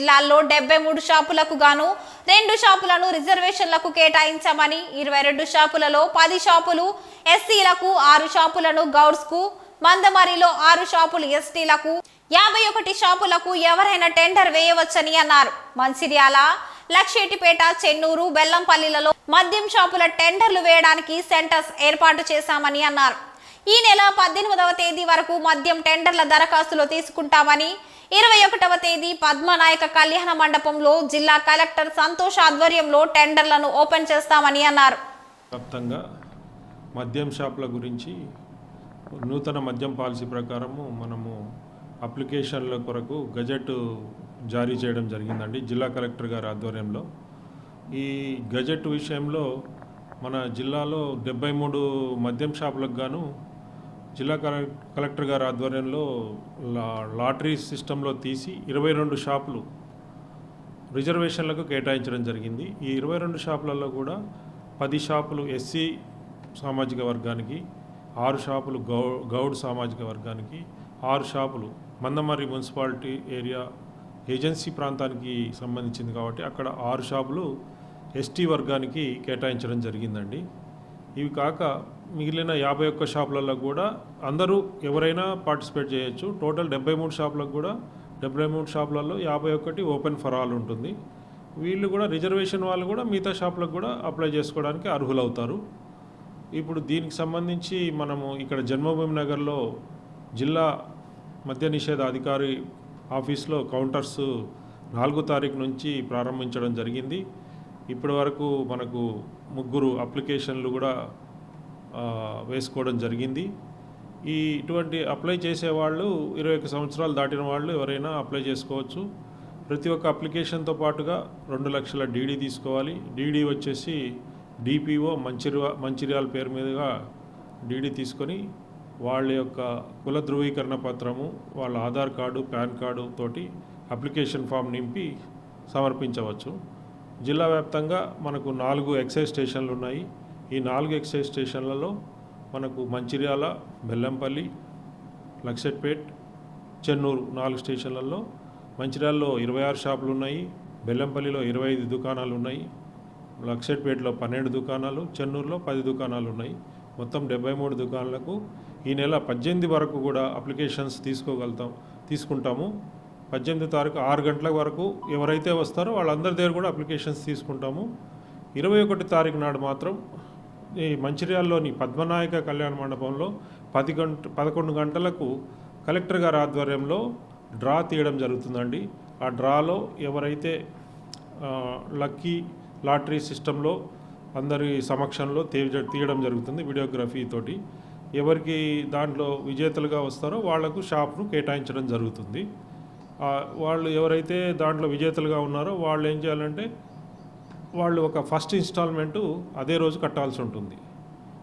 జిల్లాల్లో డెబ్బై మూడు షాపులకు గాను రెండు షాపులను రిజర్వేషన్లకు కేటాయించామని ఇరవై రెండు షాపులలో పది షాపులు ఎస్సీలకు ఆరు షాపులను గౌడ్స్కు మందమరిలో ఆరు షాపులు ఎస్టీలకు యాభై ఒకటి షాపులకు ఎవరైనా టెండర్ వేయవచ్చని అన్నారు. మంచిర్యాల లక్షేటిపేట చెన్నూరు బెల్లంపల్లిలలో మద్యం షాపుల టెండర్లు వేయడానికి సెంటర్స్ ఏర్పాటు చేశామని అన్నారు. ఈ నెల పద్దెనిమిదవ తేదీ వరకు మద్యం టెండర్ల దరఖాస్తులు తీసుకుంటామని ఇరవై ఒకటవ తేదీ పద్మనాయక కళ్యాణ మండపంలో జిల్లా కలెక్టర్ సంతోష్ ఆధ్వర్యంలో టెండర్లను ఓపెన్ చేస్తామని అన్నారు. వ్యాప్తంగా మద్యం షాపుల గురించి నూతన మద్యం పాలసీ ప్రకారము మనము అప్లికేషన్ల కొరకు గజెట్ జారీ చేయడం జరిగిందండి జిల్లా కలెక్టర్ గారి ఆధ్వర్యంలో. ఈ గజెట్ విషయంలో మన జిల్లాలో డెబ్బై మూడు మద్యం షాపులకు గాను జిల్లా కలెక్టర్ గారి ఆధ్వర్యంలో లా లాటరీ సిస్టంలో తీసి ఇరవై రెండు షాపులు రిజర్వేషన్లకు కేటాయించడం జరిగింది. ఈ ఇరవై రెండు షాపులలో కూడా పది షాపులు ఎస్సీ సామాజిక వర్గానికి ఆరు షాపులు గౌ గౌడ్ సామాజిక వర్గానికి ఆరు షాపులు మందమర్రి మున్సిపాలిటీ ఏరియా ఏజెన్సీ ప్రాంతానికి సంబంధించింది కాబట్టి అక్కడ ఆరు షాపులు ఎస్టీ వర్గానికి కేటాయించడం జరిగిందండి. ఇవి కాక మిగిలిన యాభై ఒక్క షాపులలో కూడా అందరూ ఎవరైనా పార్టిసిపేట్ చేయొచ్చు. టోటల్ డెబ్బై మూడు షాపులకు కూడా డెబ్బై మూడు షాపులలో యాభై ఒకటి ఓపెన్ ఫర్ ఆల్ ఉంటుంది. వీళ్ళు కూడా రిజర్వేషన్ వాళ్ళు కూడా మిగతా షాపులకు కూడా అప్లై చేసుకోవడానికి అర్హులవుతారు. ఇప్పుడు దీనికి సంబంధించి మనము ఇక్కడ జన్మభూమి నగర్లో జిల్లా మద్య నిషేధ అధికారి ఆఫీస్లో కౌంటర్స్ నాలుగో తారీఖు నుంచి ప్రారంభించడం జరిగింది. ఇప్పటి వరకు మనకు ముగ్గురు అప్లికేషన్లు కూడా వేసుకోవడం జరిగింది. ఈ ఇటువంటి అప్లై చేసేవాళ్ళు ఇరవై ఒక్క సంవత్సరాలు దాటిన వాళ్ళు ఎవరైనా అప్లై చేసుకోవచ్చు. ప్రతి ఒక్క అప్లికేషన్తో పాటుగా రెండు లక్షల డీడీ తీసుకోవాలి. డీడీ వచ్చేసి డిపిఓ మంచిర్యా మంచిర్యాల పేరు మీదుగా డీడీ తీసుకొని వాళ్ళ యొక్క కుల ధృవీకరణ పత్రము వాళ్ళ ఆధార్ కార్డు పాన్ కార్డు తోటి అప్లికేషన్ ఫామ్ నింపి సమర్పించవచ్చు. జిల్లా వ్యాప్తంగా మనకు నాలుగు ఎక్సైజ్ స్టేషన్లు ఉన్నాయి. ఈ నాలుగు ఎక్సైజ్ స్టేషన్లలో మనకు మంచిర్యాల బెల్లంపల్లి లక్షట్పేట్ చెన్నూరు నాలుగు స్టేషన్లలో మంచిర్యాలలో ఇరవై ఆరు షాపులు ఉన్నాయి బెల్లంపల్లిలో ఇరవై ఐదు దుకాణాలు ఉన్నాయి లక్సెట్పేటలో పన్నెండు దుకాణాలు చెన్నూరులో పది దుకాణాలు ఉన్నాయి. మొత్తం డెబ్బై మూడు దుకాణాలకు ఈ నెల పద్దెనిమిది వరకు కూడా అప్లికేషన్స్ తీసుకోగలుగుతాం తీసుకుంటాము. పద్దెనిమిది తారీఖు ఆరు గంటల వరకు ఎవరైతే వస్తారో వాళ్ళందరి దగ్గర కూడా అప్లికేషన్స్ తీసుకుంటాము. ఇరవై ఒకటి తారీఖు నాడు మాత్రం ఈ మంచిర్యాలలోని పద్మనాయక కళ్యాణ మండపంలో పది గంట పదకొండు గంటలకు కలెక్టర్ గారి ఆధ్వర్యంలో డ్రా తీయడం జరుగుతుందండి. ఆ డ్రాలో ఎవరైతే లక్కీ లాటరీ సిస్టంలో అందరి సమక్షంలో తీయడం జరుగుతుంది వీడియోగ్రఫీ తోటి. ఎవరికి దాంట్లో విజేతలుగా వస్తారో వాళ్ళకు షాప్ను కేటాయించడం జరుగుతుంది. వాళ్ళు ఎవరైతే దాంట్లో విజేతలుగా ఉన్నారో వాళ్ళు ఏం చేయాలంటే వాళ్ళు ఒక ఫస్ట్ ఇన్స్టాల్మెంటు అదే రోజు కట్టాల్సి ఉంటుంది.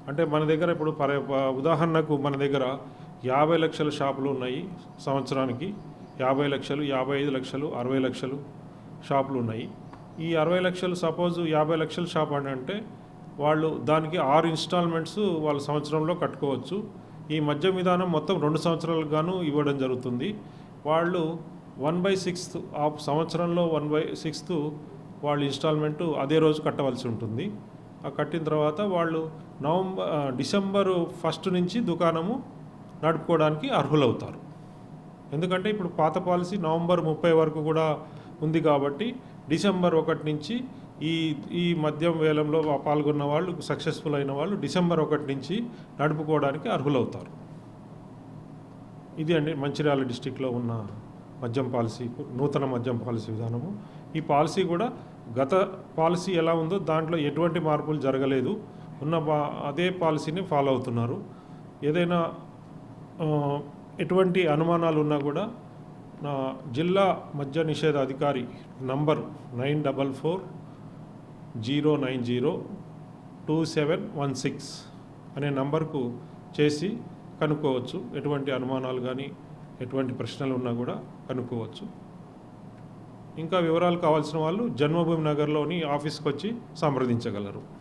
అంటే మన దగ్గర ఇప్పుడు పర ఉదాహరణకు మన దగ్గర యాభై లక్షల షాపులు ఉన్నాయి సంవత్సరానికి. యాభై లక్షలు యాభై ఐదు లక్షలు అరవై లక్షలు షాపులు ఉన్నాయి. ఈ అరవై లక్షలు సపోజ్ యాభై లక్షల షాప్ అని అంటే వాళ్ళు దానికి ఆరు ఇన్స్టాల్మెంట్స్ వాళ్ళ సంవత్సరంలో కట్టుకోవచ్చు. ఈ మధ్య విధానం మొత్తం రెండు సంవత్సరాలకు గాను ఇవ్వడం జరుగుతుంది. వాళ్ళు వన్ బై సిక్స్త్ ఆ సంవత్సరంలో వన్ బై సిక్స్త్ వాళ్ళు ఇన్స్టాల్మెంట్ అదే రోజు కట్టవలసి ఉంటుంది. ఆ కట్టిన తర్వాత వాళ్ళు నవంబర్ డిసెంబరు ఫస్ట్ నుంచి దుకాణము నడుపుకోవడానికి అర్హులవుతారు. ఎందుకంటే ఇప్పుడు పాత పాలసీ నవంబర్ ముప్పై వరకు కూడా ఉంది కాబట్టి డిసెంబర్ ఒకటి నుంచి ఈ ఈ మద్యం వేలంలో పాల్గొన్న వాళ్ళు సక్సెస్ఫుల్ అయిన వాళ్ళు డిసెంబర్ ఒకటి నుంచి నడుపుకోవడానికి అర్హులవుతారు. ఇది అండి మంచిర్యాల డిస్టిక్లో ఉన్న మద్యం పాలసీ నూతన మద్యం పాలసీ విధానము. ఈ పాలసీ కూడా గత పాలసీ ఎలా ఉందో దాంట్లో ఎటువంటి మార్పులు జరగలేదు. ఉన్న అదే పాలసీని ఫాలో అవుతున్నారు. ఏదైనా ఎటువంటి అనుమానాలు ఉన్నా కూడా నా జిల్లా మద్య నిషేధ అధికారి number nine double four zero nine zero two seven one six అనే నంబర్కు చేసి కనుక్కోవచ్చు. ఎటువంటి అనుమానాలు కానీ ఎటువంటి ప్రశ్నలు ఉన్నా కూడా కనుక్కోవచ్చు. ఇంకా వివరాలు కావాల్సిన వాళ్ళు జన్మభూమి నగర్లోని ఆఫీస్కి వచ్చి సంప్రదించగలరు.